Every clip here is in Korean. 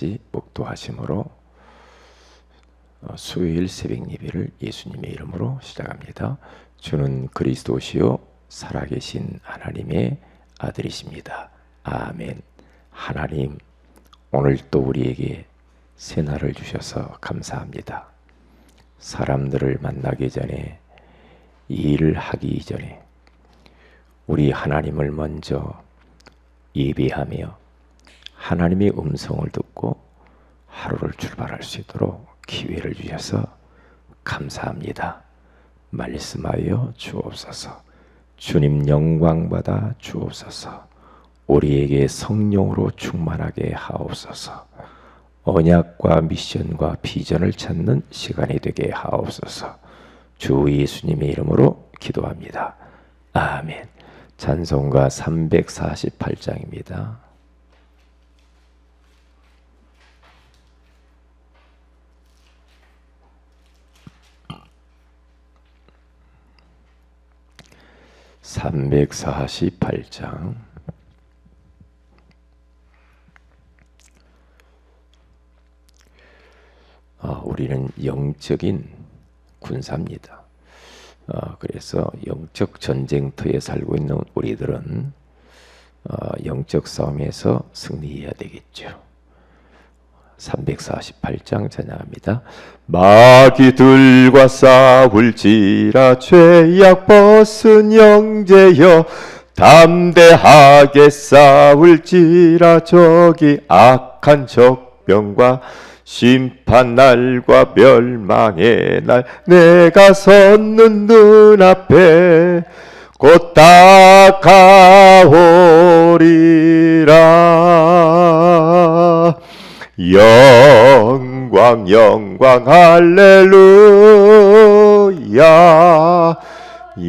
같이 목도하심으로 어, 수요일 새벽 예배를 예수님의 이름으로 시작합니다. 주는 그리스도시요 살아계신 하나님의 아들이십니다. 아멘. 하나님 오늘 또 우리에게 새 날을 주셔서 감사합니다. 사람들을 만나기 전에 일을 하기 이전에 우리 하나님을 먼저 예배하며 하나님의 음성을 듣고 하루를 출발할 수 있도록 기회를 주셔서 감사합니다. 말씀하여 주옵소서. 주님 영광 받아 주옵소서. 우리에게 성령으로 충만하게 하옵소서. 언약과 미션과 비전을 찾는 시간이 되게 하옵소서. 주 예수님의 이름으로 기도합니다. 아멘. 찬송가 348장입니다. (348장) 아, 우리는 영적인 군사입니다. 아, 그래서 영적 전쟁터에 살고 있는 우리들은 어, 영적 싸움에서 승리해야 되겠죠. 348장 전야합니다. 마귀들과 싸울지라 죄악 벗은 영재여 담대하게 싸울지라 저기 악한 적병과 심판 날과 멸망의 날 내가 섰는 눈앞에 곧 다가오리라 영광 영광 할렐루야.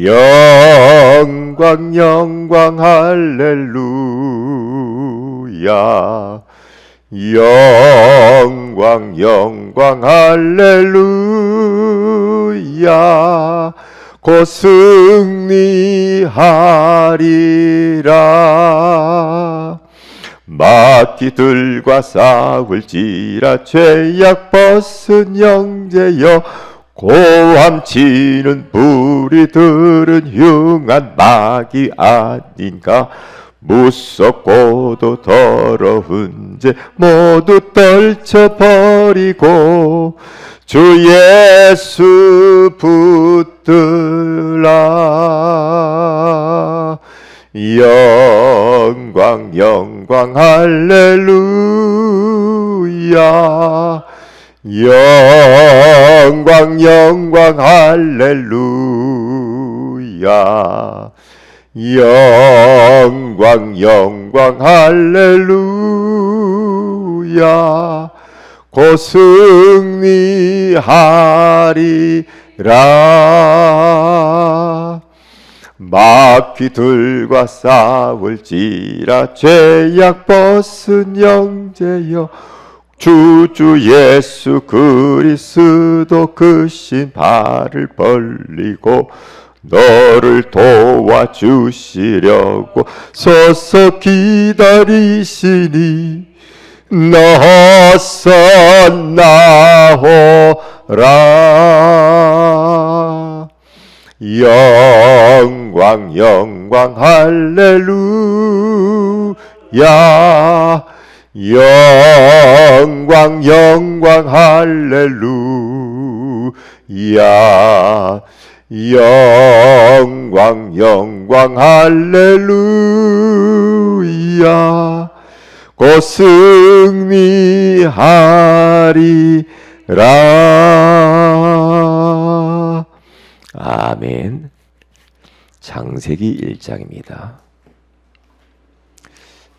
영광 영광 할렐루야. 영광 영광 할렐루야. 곧 승리하리라 마귀들과 싸울지라 죄악 벗은 영재여 고함치는 부리들은 흉한 마귀 아닌가? 무섭고도 더러운 죄 모두 떨쳐버리고 주 예수 붙들라. 영광 영광 할렐루야. 영광 영광 할렐루야. 영광 영광 할렐루야. 곧 승리하리라 마귀들과 싸울지라 죄악 벗은 영재여. 주주 예수 그리스도 그신 발을 벌리고 너를 도와주시려고 서서 기다리시니 너서 나오라 영광 영광 할렐루야. 영광 영광 할렐루야. 영광 영광 할렐루야. 곧 승리하리라. 아멘 창세기 1장입니다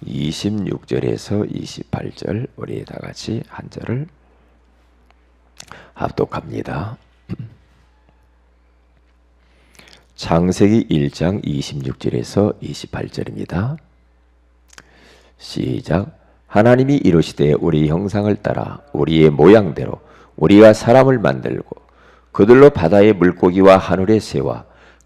26절에서 28절 우리 다 같이 한 절을 합독합니다 창세기 1장 26절에서 28절입니다. 시작. 하나님이 이르시되 우리 형상을 따라 우리의 모양대로 우리가 사람을 만들고 그들로 바다의 물고기와 하늘의 새와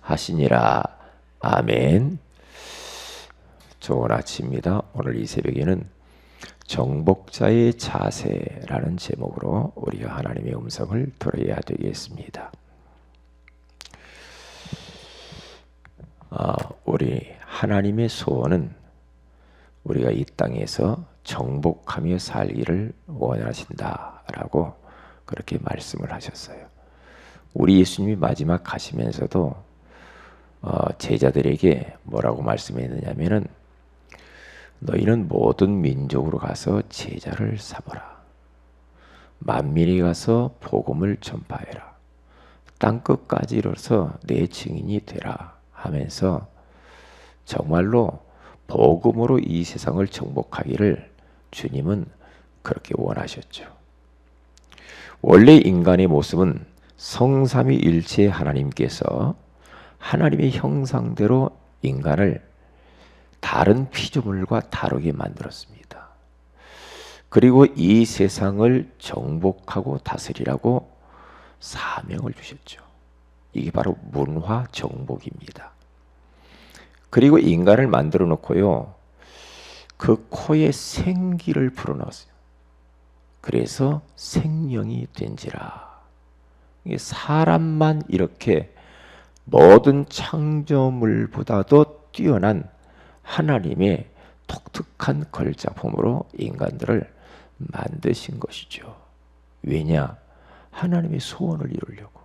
하시니라 아멘. 좋은 아침입니다. 오늘 이 새벽에는 정복자의 자세라는 제목으로 우리가 하나님의 음성을 들어야 되겠습니다. 아, 우리 하나님의 소원은 우리가 이 땅에서 정복하며 살기를 원하신다라고 그렇게 말씀을 하셨어요. 우리 예수님이 마지막 가시면서도 어, 제자들에게 뭐라고 말씀했느냐면은 너희는 모든 민족으로 가서 제자를 삼으라. 만민이 가서 복음을 전파해라. 땅 끝까지 이르러서 내 증인이 되라 하면서 정말로 복음으로 이 세상을 정복하기를 주님은 그렇게 원하셨죠. 원래 인간의 모습은 성삼위 일체 하나님께서 하나님의 형상대로 인간을 다른 피조물과 다르게 만들었습니다. 그리고 이 세상을 정복하고 다스리라고 사명을 주셨죠. 이게 바로 문화 정복입니다. 그리고 인간을 만들어 놓고요. 그 코에 생기를 불어넣었어요. 그래서 생명이 된지라. 사람만 이렇게 모든 창조물보다도 뛰어난 하나님의 독특한 걸작품으로 인간들을 만드신 것이죠. 왜냐? 하나님의 소원을 이루려고.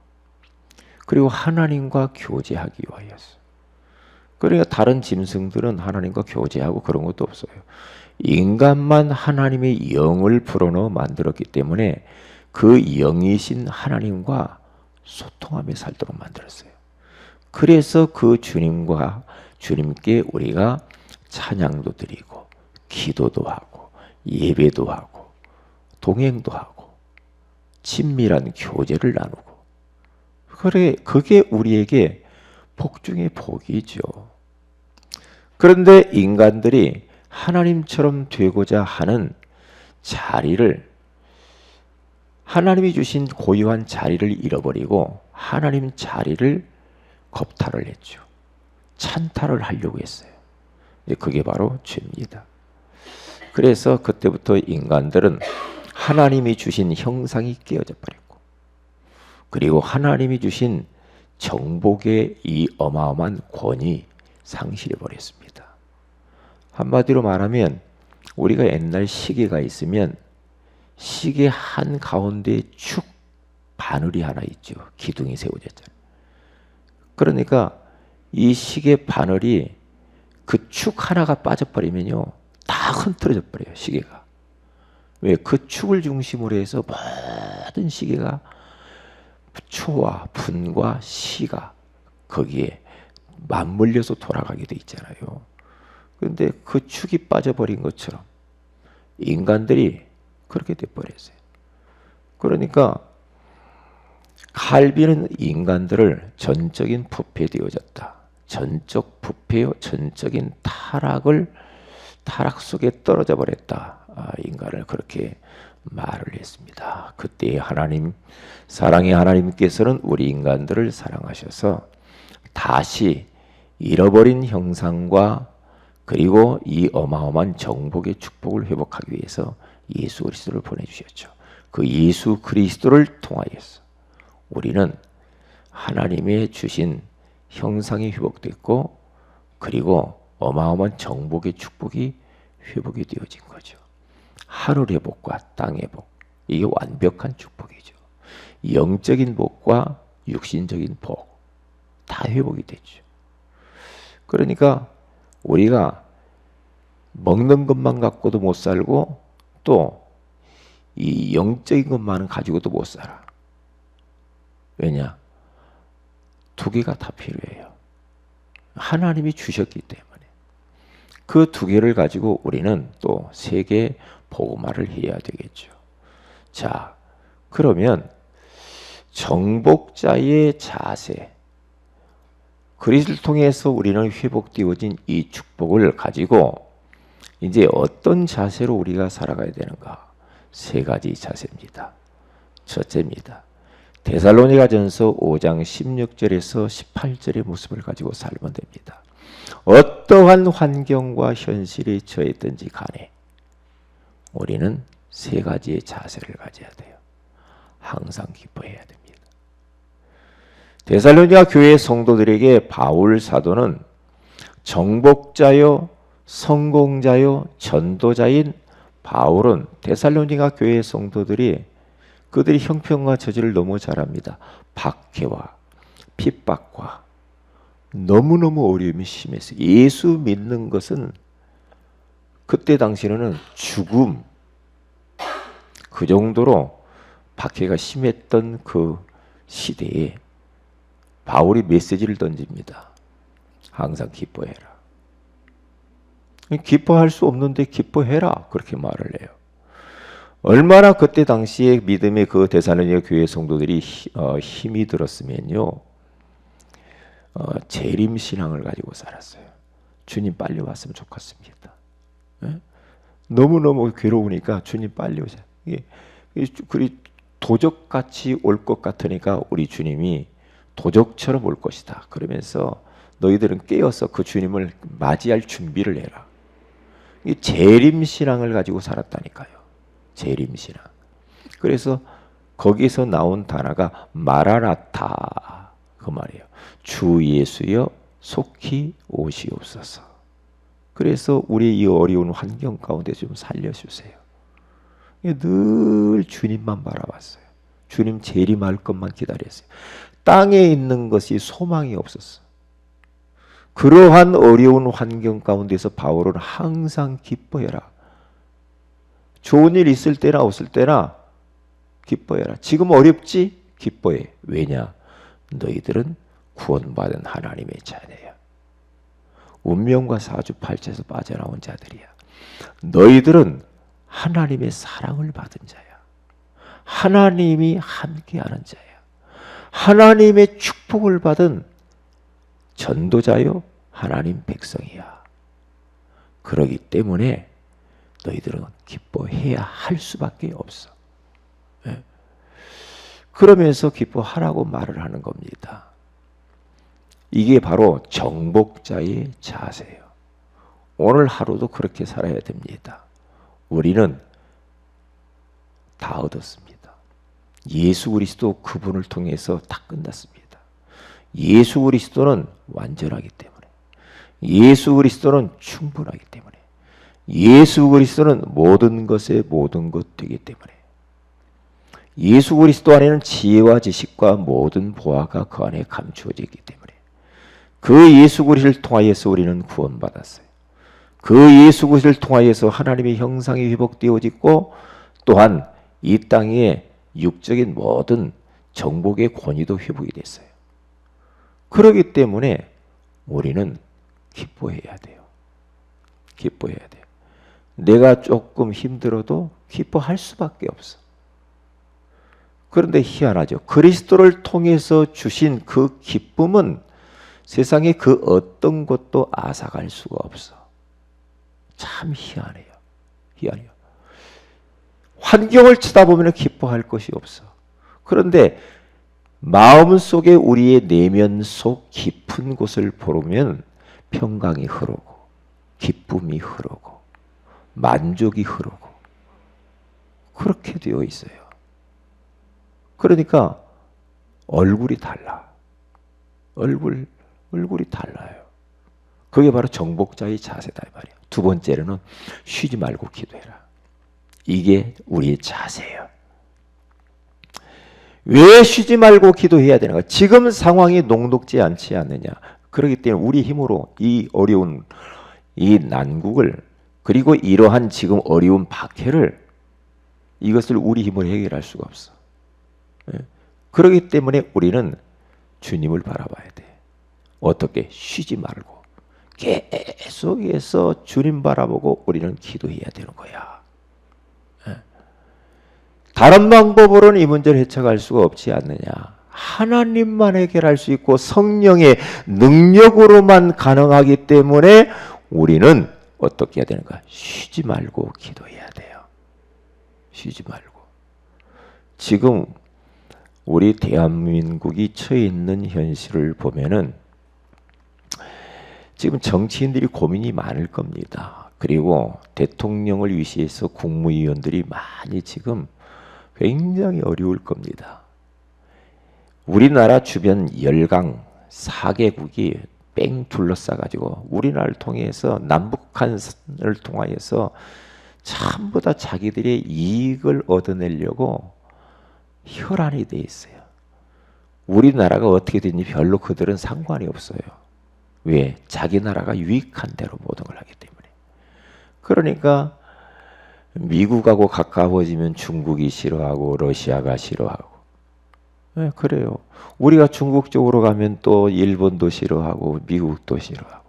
그리고 하나님과 교제하기 위하여서. 그러니까 다른 짐승들은 하나님과 교제하고 그런 것도 없어요. 인간만 하나님의 영을 불어넣어 만들었기 때문에 그 영이신 하나님과 소통하며 살도록 만들었어요. 그래서 그 주님과 주님께 우리가 찬양도 드리고 기도도 하고 예배도 하고 동행도 하고 친밀한 교제를 나누고 그래 그게 우리에게 복 중의 복이죠. 그런데 인간들이 하나님처럼 되고자 하는 자리를 하나님이 주신 고유한 자리를 잃어버리고 하나님 자리를 겁탈을 했죠. 찬탈을 하려고 했어요. 그게 바로 죄입니다. 그래서 그때부터 인간들은 하나님이 주신 형상이 깨어져 버렸고, 그리고 하나님이 주신 정복의 이 어마어마한 권이 상실해 버렸습니다. 한마디로 말하면 우리가 옛날 시계가 있으면 시계 한 가운데 축 바늘이 하나 있죠. 기둥이 세워졌잖아요. 그러니까 이 시계 바늘이 그 축 하나가 빠져버리면요. 다 흐트러져 버려요. 시계가. 왜? 그 축을 중심으로 해서 모든 시계가 초와 분과 시가 거기에 맞물려서 돌아가게 돼 있잖아요. 그런데 그 축이 빠져버린 것처럼 인간들이 그렇게 돼 버렸어요. 그러니까 칼비는 인간들을 전적인 부패 되어졌다. 전적 부패요, 전적인 타락을 타락 속에 떨어져 버렸다. 아, 인간을 그렇게 말을 했습니다. 그때 하나님 사랑의 하나님께서는 우리 인간들을 사랑하셔서 다시 잃어버린 형상과 그리고 이 어마어마한 정복의 축복을 회복하기 위해서 예수 그리스도를 보내주셨죠. 그 예수 그리스도를 통하여서 우리는 하나님의 주신 형상이 회복됐고 그리고 어마어마한 정복의 축복이 회복이 되어진 거죠. 하늘의 복과 땅의 복 이게 완벽한 축복이죠. 영적인 복과 육신적인 복 다 회복이 되죠. 그러니까 우리가 먹는 것만 갖고도 못 살고 또 이 영적인 것만은 가지고도 못 살아. 왜냐? 두 개가 다 필요해요. 하나님이 주셨기 때문에. 그 두 개를 가지고 우리는 또 세계 복음화를 해야 되겠죠. 자, 그러면 정복자의 자세, 그리스를 통해서 우리는 회복되어진 이 축복을 가지고 이제 어떤 자세로 우리가 살아가야 되는가? 세 가지 자세입니다. 첫째입니다. 데살로니가전서 5장 16절에서 18절의 모습을 가지고 살면 됩니다. 어떠한 환경과 현실에 처했든지 간에 우리는 세 가지의 자세를 가져야 돼요. 항상 기뻐해야 됩니다. 데살로니가 교회 성도들에게 바울 사도는 정복자요, 성공자요, 전도자인 바울은 데살로니가 교회 성도들이 그들이 형편과 저지를 너무 잘합니다. 박해와 핍박과 너무너무 어려움이 심했어요. 예수 믿는 것은 그때 당시에는 죽음 그 정도로 박해가 심했던 그 시대에 바울이 메시지를 던집니다. 항상 기뻐해라. 기뻐할 수 없는데 기뻐해라. 그렇게 말을 해요. 얼마나 그때 당시에 믿음의 그 대사로니가 교회 성도들이 어, 힘이 들었으면요. 어, 재림 신앙을 가지고 살았어요. 주님 빨리 왔으면 좋겠습니다. 예? 너무너무 괴로우니까 주님 빨리 오세요. 이게 그리 도적같이 올 것 같으니까 우리 주님이 도적처럼 올 것이다. 그러면서 너희들은 깨어서 그 주님을 맞이할 준비를 해라. 이 재림 신앙을 가지고 살았다니까요. 재림 신앙. 그래서 거기서 나온 단어가 마라나타 그 말이에요. 주 예수여 속히 오시옵소서. 그래서 우리 이 어려운 환경 가운데 좀 살려주세요. 늘 주님만 바라봤어요. 주님 재림할 것만 기다렸어요. 땅에 있는 것이 소망이 없었어. 그러한 어려운 환경 가운데서 바울은 항상 기뻐해라. 좋은 일 있을 때나 없을 때나 기뻐해라. 지금 어렵지? 기뻐해. 왜냐? 너희들은 구원받은 하나님의 자녀야. 운명과 사주팔자에서 빠져나온 자들이야. 너희들은 하나님의 사랑을 받은 자야. 하나님이 함께하는 자야. 하나님의 축복을 받은 전도자요 하나님 백성이야. 그러기 때문에 너희들은 기뻐해야 할 수밖에 없어. 예. 그러면서 기뻐하라고 말을 하는 겁니다. 이게 바로 정복자의 자세예요. 오늘 하루도 그렇게 살아야 됩니다. 우리는 다 얻었습니다. 예수 그리스도 그분을 통해서 다 끝났습니다. 예수 그리스도는 완전하기 때문에 예수 그리스도는 충분하기 때문에 예수 그리스도는 모든 것의 모든 것 되기 때문에 예수 그리스도 안에는 지혜와 지식과 모든 보화가 그 안에 감추어지기 때문에 그 예수 그리스도를 통하여서 우리는 구원받았어요. 그 예수 그리스도를 통하여서 하나님의 형상이 회복되어지고 또한 이 땅에 육적인 모든 정복의 권위도 회복이 됐어요. 그러기 때문에 우리는 기뻐해야 돼요. 기뻐해야 돼요. 내가 조금 힘들어도 기뻐할 수밖에 없어. 그런데 희한하죠. 그리스도를 통해서 주신 그 기쁨은 세상에 그 어떤 것도 앗아갈 수가 없어. 참 희한해요. 희한해요. 환경을 쳐다보면 기뻐할 것이 없어. 그런데 마음 속에 우리의 내면 속 깊은 곳을 보면 평강이 흐르고 기쁨이 흐르고 만족이 흐르고 그렇게 되어 있어요. 그러니까 얼굴이 달라. 얼굴 얼굴이 달라요. 그게 바로 정복자의 자세다 이 말이에요. 두 번째로는 쉬지 말고 기도해라. 이게 우리의 자세예요. 왜 쉬지 말고 기도해야 되는가? 지금 상황이 녹록지 않지 않느냐? 그렇기 때문에 우리 힘으로 이 어려운 이 난국을 그리고 이러한 지금 어려운 박해를 이것을 우리 힘으로 해결할 수가 없어. 예. 그렇기 때문에 우리는 주님을 바라봐야 돼. 어떻게 쉬지 말고 계속해서 주님 바라보고 우리는 기도해야 되는 거야. 예. 다른 방법으로는 이 문제를 해쳐갈 수가 없지 않느냐. 하나님만 해결할 수 있고 성령의 능력으로만 가능하기 때문에 우리는 어떻게 해야 되는가? 쉬지 말고 기도해야 돼요. 쉬지 말고. 지금 우리 대한민국이 처해 있는 현실을 보면은 지금 정치인들이 고민이 많을 겁니다. 그리고 대통령을 위시해서 국무위원들이 많이 지금 굉장히 어려울 겁니다. 우리나라 주변 열강 4개국이 뺑 둘러싸가지고 우리나라를 통해서 남북한을 통하여서 전부 다 자기들의 이익을 얻어내려고 혈안이 돼 있어요. 우리나라가 어떻게 되는지 별로 그들은 상관이 없어요. 왜? 자기 나라가 유익한 대로 모든 걸 하기 때문에. 그러니까 미국하고 가까워지면 중국이 싫어하고 러시아가 싫어하고. 네, 그래요. 우리가 중국 쪽으로 가면 또 일본도 싫어하고 미국도 싫어하고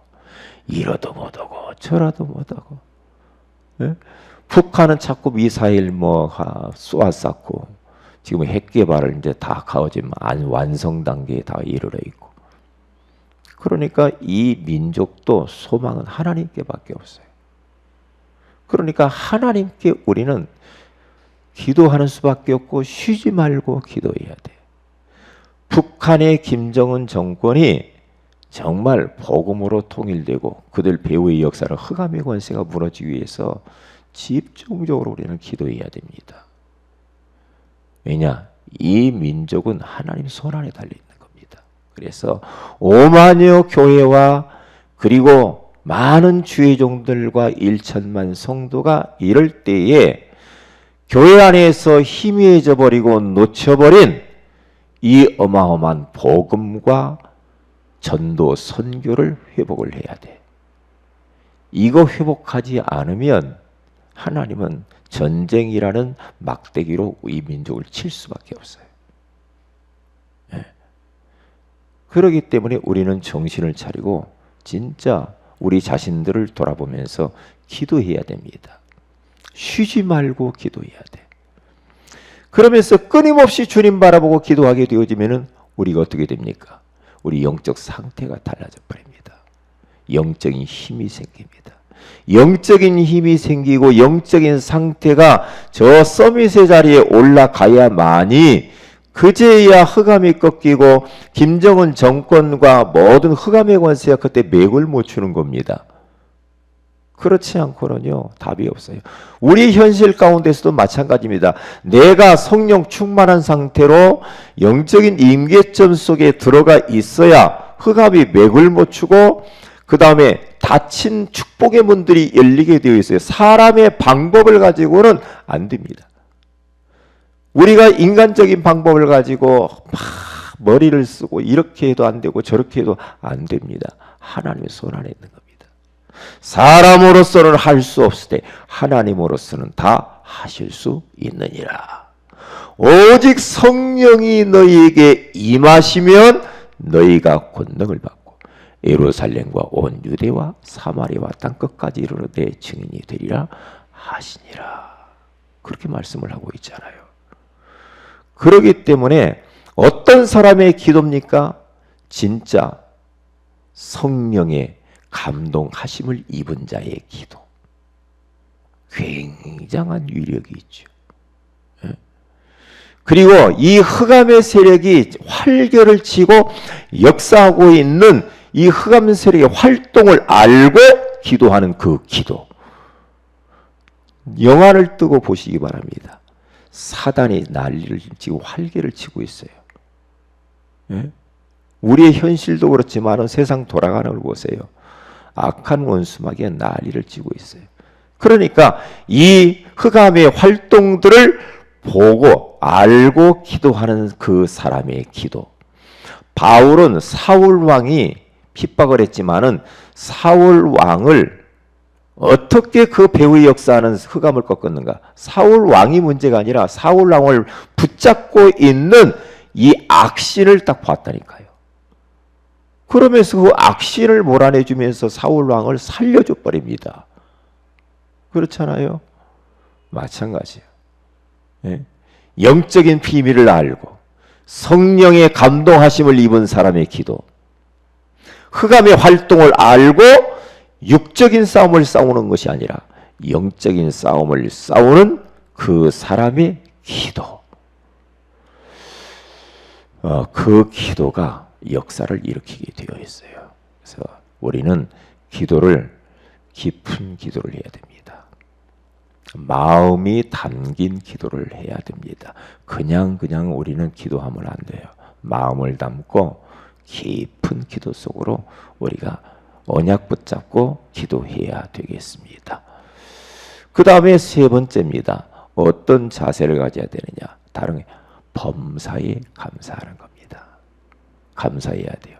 이러도 못하고 저러도 못하고. 네? 북한은 자꾸 미사일 뭐 쏘아쌌고 지금 핵 개발을 이제 다 가오지만 완성 단계에 다 이르러 있고. 그러니까 이 민족도 소망은 하나님께밖에 없어요. 그러니까 하나님께 우리는 기도하는 수밖에 없고 쉬지 말고 기도해야 돼. 북한의 김정은 정권이 정말 복음으로 통일되고 그들 배후의 역사를 흑암의 권세가 무너지기 위해서 집중적으로 우리는 기도해야 됩니다. 왜냐? 이 민족은 하나님 손 안에 달려 있는 겁니다. 그래서 오만여 교회와 그리고 많은 주의 종들과 1천만 성도가 이럴 때에 교회 안에서 희미해져 버리고 놓쳐버린 이 어마어마한 복음과 전도 선교를 회복을 해야 돼. 이거 회복하지 않으면 하나님은 전쟁이라는 막대기로 이 민족을 칠 수밖에 없어요. 예. 그러기 때문에 우리는 정신을 차리고 진짜 우리 자신들을 돌아보면서 기도해야 됩니다. 쉬지 말고 기도해야 돼. 그러면서 끊임없이 주님 바라보고 기도하게 되어지면은 우리가 어떻게 됩니까? 우리 영적 상태가 달라져 버립니다. 영적인 힘이 생깁니다. 영적인 힘이 생기고 영적인 상태가 저 서밋의 자리에 올라가야만이 그제야 흑암이 꺾이고 김정은 정권과 모든 흑암의 권세가 그때 맥을 못 추는 겁니다. 그렇지 않고는요 답이 없어요. 우리 현실 가운데서도 마찬가지입니다. 내가 성령 충만한 상태로 영적인 임계점 속에 들어가 있어야 흑암이 맥을 못 추고 그 다음에 닫힌 축복의 문들이 열리게 되어 있어요. 사람의 방법을 가지고는 안 됩니다. 우리가 인간적인 방법을 가지고 막 머리를 쓰고 이렇게 해도 안 되고 저렇게 해도 안 됩니다. 하나님의 손 안에 있는 겁니다. 사람으로서는 할 수 없을 때 하나님으로서는 다 하실 수 있느니라. 오직 성령이 너희에게 임하시면 너희가 권능을 받고 예루살렘과 온 유대와 사마리아와 땅 끝까지 이르러 내 증인이 되리라 하시니라. 그렇게 말씀을 하고 있잖아요. 그러기 때문에 어떤 사람의 기도입니까? 진짜 성령의 감동하심을 입은 자의 기도. 굉장한 위력이 있죠. 예? 그리고 이 흑암의 세력이 활결을 치고 역사하고 있는 이 흑암 세력의 활동을 알고 기도하는 그 기도. 영화를 뜨고 보시기 바랍니다. 사단이 난리를 치고 활개를 치고 있어요. 예? 우리의 현실도 그렇지만 세상 돌아가는 걸 보세요. 악한 원수막에 난리를 치고 있어요. 그러니까 이 흑암의 활동들을 보고 알고 기도하는 그 사람의 기도. 바울은 사울 왕이 핍박을 했지만은 사울 왕을 어떻게 그 배후의 역사하는 흑암을 꺾었는가? 사울 왕이 문제가 아니라 사울 왕을 붙잡고 있는 이 악신을 딱 봤다니까요. 그러면서 그 악신을 몰아내주면서 사울 왕을 살려줘 버립니다. 그렇잖아요. 마찬가지예요. 예? 영적인 비밀을 알고 성령의 감동하심을 입은 사람의 기도, 흑암의 활동을 알고 육적인 싸움을 싸우는 것이 아니라 영적인 싸움을 싸우는 그 사람의 기도. 어, 그 기도가 역사를 일으키게 되어 있어요. 그래서 우리는 기도를 깊은 기도를 해야 됩니다. 마음이 담긴 기도를 해야 됩니다. 그냥 그냥 우리는 기도하면 안 돼요. 마음을 담고 깊은 기도 속으로 우리가 언약 붙잡고 기도해야 되겠습니다. 그 다음에 세 번째입니다. 어떤 자세를 가져야 되느냐? 다른 게 범사에 감사하는 겁니다. 감사해야 돼요.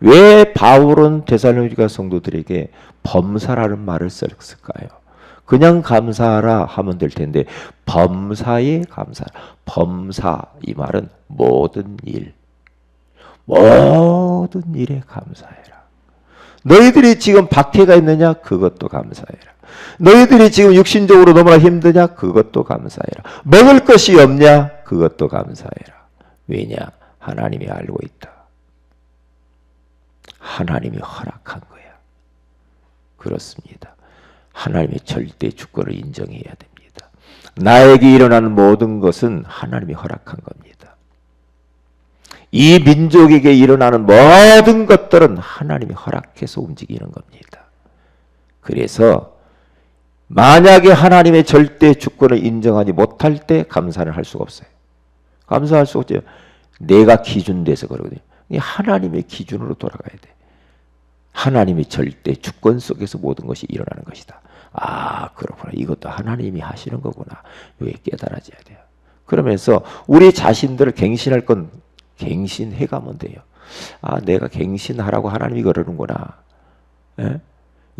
왜 바울은 데살로니가 성도들에게 범사라는 말을 썼을까요? 그냥 감사하라 하면 될 텐데 범사에 감사. 범사 이 말은 모든 일, 모든 일에 감사해라. 너희들이 지금 박해가 있느냐? 그것도 감사해라. 너희들이 지금 육신적으로 너무나 힘드냐? 그것도 감사해라. 먹을 것이 없냐? 그것도 감사해라. 왜냐? 하나님이 알고 있다. 하나님이 허락한 거야. 그렇습니다. 하나님의 절대 주권을 인정해야 됩니다. 나에게 일어나는 모든 것은 하나님이 허락한 겁니다. 이 민족에게 일어나는 모든 것들은 하나님이 허락해서 움직이는 겁니다. 그래서 만약에 하나님의 절대 주권을 인정하지 못할 때 감사를 할 수가 없어요. 감사할 수 없죠. 내가 기준 돼서 그러거든요. 하나님의 기준으로 돌아가야 돼. 하나님의 절대 주권 속에서 모든 것이 일어나는 것이다. 아, 그렇구나. 이것도 하나님이 하시는 거구나. 이게 깨달아져야 돼요. 그러면서 우리 자신들을 갱신할 건 갱신해 가면 돼요. 아, 내가 갱신하라고 하나님이 그러는구나. 예?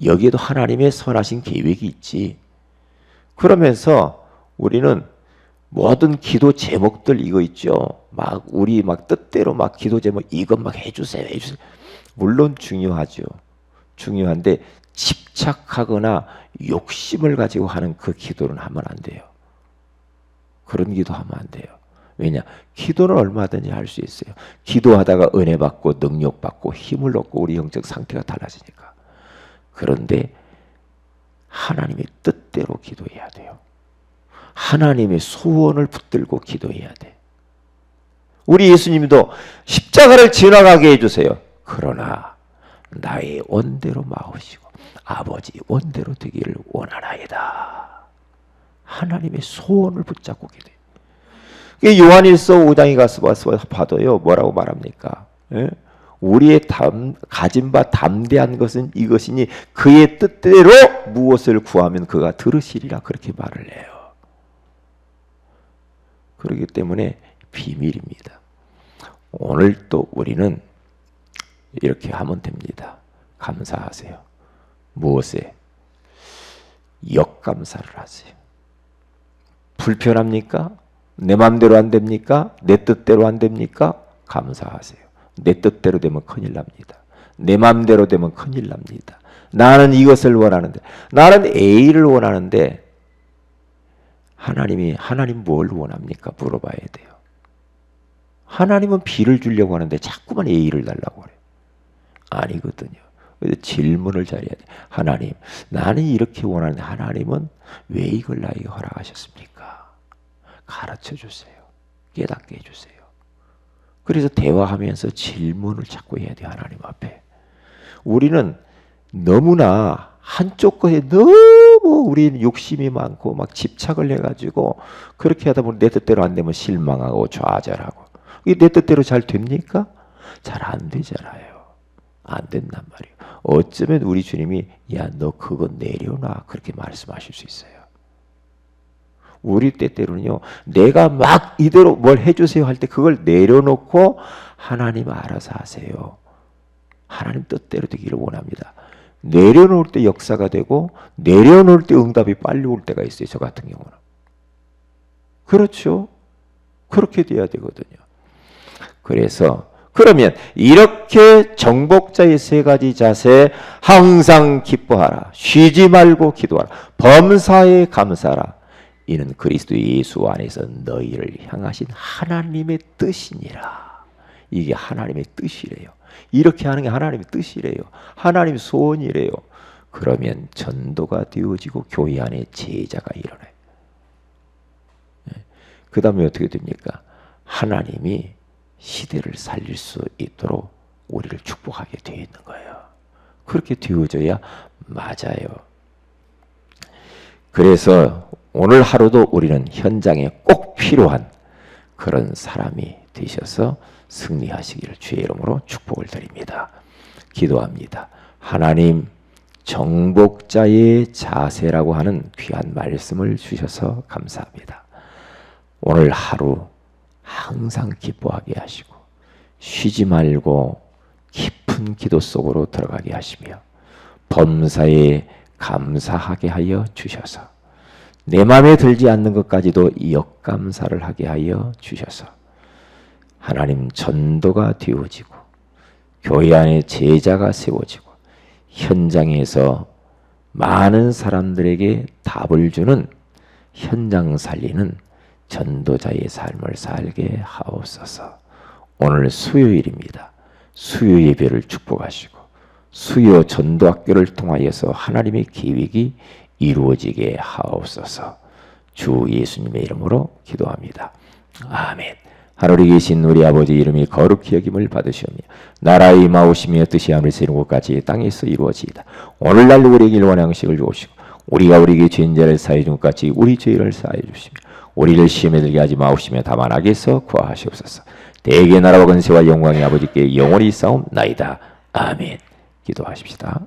여기에도 하나님의 선하신 계획이 있지. 그러면서 우리는 모든 기도 제목들 이거 있죠. 막 우리 막 뜻대로 막 기도 제목 이것 막 해주세요, 해주세요. 물론 중요하죠. 중요한데 집착하거나 욕심을 가지고 하는 그 기도는 하면 안 돼요. 그런 기도 하면 안 돼요. 왜냐? 기도는 얼마든지 할 수 있어요. 기도하다가 은혜 받고 능력 받고 힘을 얻고 우리 영적 상태가 달라지니까. 그런데 하나님의 뜻대로 기도해야 돼요. 하나님의 소원을 붙들고 기도해야 돼. 우리 예수님도 십자가를 지나가게 해주세요. 그러나 나의 원대로 마오시고 아버지 원대로 되기를 원하나이다. 하나님의 소원을 붙잡고 기도해. 요한일서 5장에 가서 봐도요. 뭐라고 말합니까? 예? 우리의 담, 가진 바 담대한 것은 이것이니 그의 뜻대로 무엇을 구하면 그가 들으시리라 그렇게 말을 해요. 그렇기 때문에 비밀입니다. 오늘 또 우리는 이렇게 하면 됩니다. 감사하세요. 무엇에? 역감사를 하세요. 불편합니까? 내 마음대로 안 됩니까? 내 뜻대로 안 됩니까? 감사하세요. 내 뜻대로 되면 큰일 납니다. 내 마음대로 되면 큰일 납니다. 나는 이것을 원하는데, 나는 A를 원하는데, 하나님이, 하나님 뭘 원합니까? 물어봐야 돼요. 하나님은 B를 주려고 하는데 자꾸만 A를 달라고 그래. 아니거든요. 그래서 질문을 잘해야 돼. 하나님, 나는 이렇게 원하는데 하나님은 왜 이걸 나에게 허락하셨습니까? 가르쳐 주세요. 깨닫게 해주세요. 그래서 대화하면서 질문을 자꾸 해야 돼 하나님 앞에. 우리는 너무나 한쪽 것에 너무 우리는 욕심이 많고 막 집착을 해가지고 그렇게 하다 보니 내 뜻대로 안 되면 실망하고 좌절하고 이게 내 뜻대로 잘 됩니까? 잘 안 되잖아요. 안 된단 말이에요. 어쩌면 우리 주님이 야 너 그거 내려놔 그렇게 말씀하실 수 있어요. 우리 때때로는요, 내가 막 이대로 뭘 해주세요 할 때 그걸 내려놓고 하나님 알아서 하세요. 하나님 뜻대로 되기를 원합니다. 내려놓을 때 역사가 되고 내려놓을 때 응답이 빨리 올 때가 있어요. 저 같은 경우는. 그렇죠. 그렇게 돼야 되거든요. 그래서 그러면 이렇게 정복자의 세 가지 자세 항상 기뻐하라. 쉬지 말고 기도하라. 범사에 감사하라. 이는 그리스도 예수 안에서 너희를 향하신 하나님의 뜻이니라. 이게 하나님의 뜻이래요. 이렇게 하는 게 하나님의 뜻이래요. 하나님의 소원이래요. 그러면 전도가 되어지고 교회 안에 제자가 일어나요. 그 다음에 어떻게 됩니까? 하나님이 시대를 살릴 수 있도록 우리를 축복하게 되어 있는 거예요. 그렇게 되어져야 맞아요. 그래서 오늘 하루도 우리는 현장에 꼭 필요한 그런 사람이 되셔서 승리하시기를 주의 이름으로 축복을 드립니다. 기도합니다. 하나님 정복자의 자세라고 하는 귀한 말씀을 주셔서 감사합니다. 오늘 하루 항상 기뻐하게 하시고 쉬지 말고 깊은 기도 속으로 들어가게 하시며 범사에 감사하게 하여 주셔서 내 마음에 들지 않는 것까지도 역감사를 하게 하여 주셔서 하나님 전도가 되어지고 교회 안에 제자가 세워지고 현장에서 많은 사람들에게 답을 주는 현장 살리는 전도자의 삶을 살게 하옵소서. 오늘 수요일입니다. 수요 예배를 축복하시고 수요 전도학교를 통하여서 하나님의 계획이 이루어지게 하옵소서. 주 예수님의 이름으로 기도합니다. 아멘. 하늘에 계신 우리 아버지 이름이 거룩히 여김을 받으시오며 나라의 임하오시며 뜻이 하늘에서 이룬 것까지 땅에서 이루어지이다. 오늘날 우리에게 일원의 양식을 주옵시고 우리가 우리에게 죄인 자를 사해 준 것같이 우리 죄를 사해 주시며 우리를 시험에 들게 하지 마옵시며 다만 악에서 구하시옵소서. 대개 나라와 건세와 영광이 아버지께 영원히 싸움 나이다. 아멘. 기도하십시다.